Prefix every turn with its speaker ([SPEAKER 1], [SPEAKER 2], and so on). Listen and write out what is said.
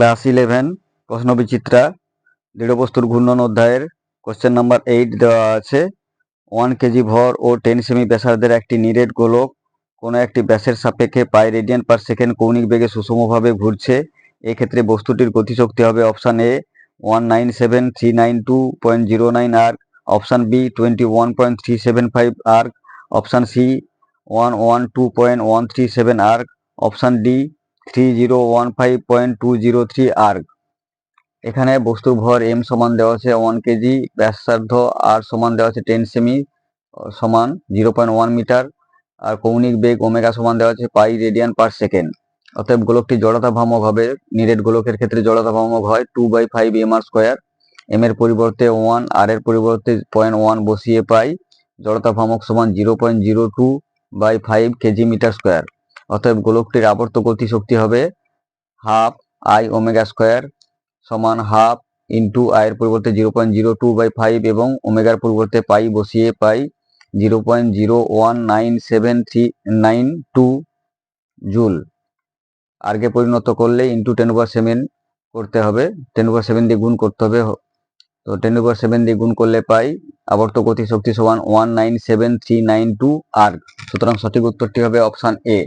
[SPEAKER 1] Class eleven প্রশ্ন বিচিত্রা দৃঢ়বস্তুর ঘূর্ণন অধ্যায়ের কোশ্চেন নাম্বার এইট দেওয়া আছে। ওয়ান কেজি ভর ও টেন সেমি ব্যাসার্ধের একটি নিরেট গোলক, কোনো একটি ব্যাসের সাপেক্ষে পাই রেডিয়ান পার সেকেন্ড কৌণিক বেগে সুষমভাবে ঘুরছে। এক্ষেত্রে বস্তুটির গতিশক্তি হবে option A one nine seven three nine two point zero nine erg option B twenty one point three seven five erg option C one one two point one three seven erg option D three zero one five point two zero three এখানে বস্তুর ভর M সমান দেওয়া আছে one KG ব্যাসার্ধ আর সমান দেওয়া আছে টেন সেমি সমান জিরো পয়েন্ট ওয়ান মিটার আর কৌণিক বেগ ওমেগা সমান দেওয়া আছে পাই রেডিয়ান পার সেকেন্ড অতএব গোলকটি জড়তা ভ্রামক হবে, নিরেট গোলকের ক্ষেত্রে জড়তা ভ্রামক হয় two by five M R square M এর পরিবর্তে ওয়ান আর এর পরিবর্তে পয়েন্ট ওয়ান বসিয়ে পাই জড়তা ভ্রামক সমান zero point zero two by five KG metre square অতএব গোলকটির আবর্ত গতি শক্তি হবে হাফ আই ওমেগা স্কোয়ার সমান হাফ ইন্টু আয়ের পরিবর্তে zero point zero two by five এবং ওমেগার পরিবর্তে পাই বসিয়ে pi zero point zero one nine seven three nine two joule আর্গে পরিণত করলে ইন্টু টেন ওভার সেভেন করতে হবে। টেন ওভার সেভেন দিয়ে গুণ করতে হবে। তো টেন ওভার সেভেন দিয়ে গুণ করলে পাই আবর্ত গতি শক্তি সমান one nine seven three nine two erg সুতরাং সঠিক উত্তরটি হবে অপশান এ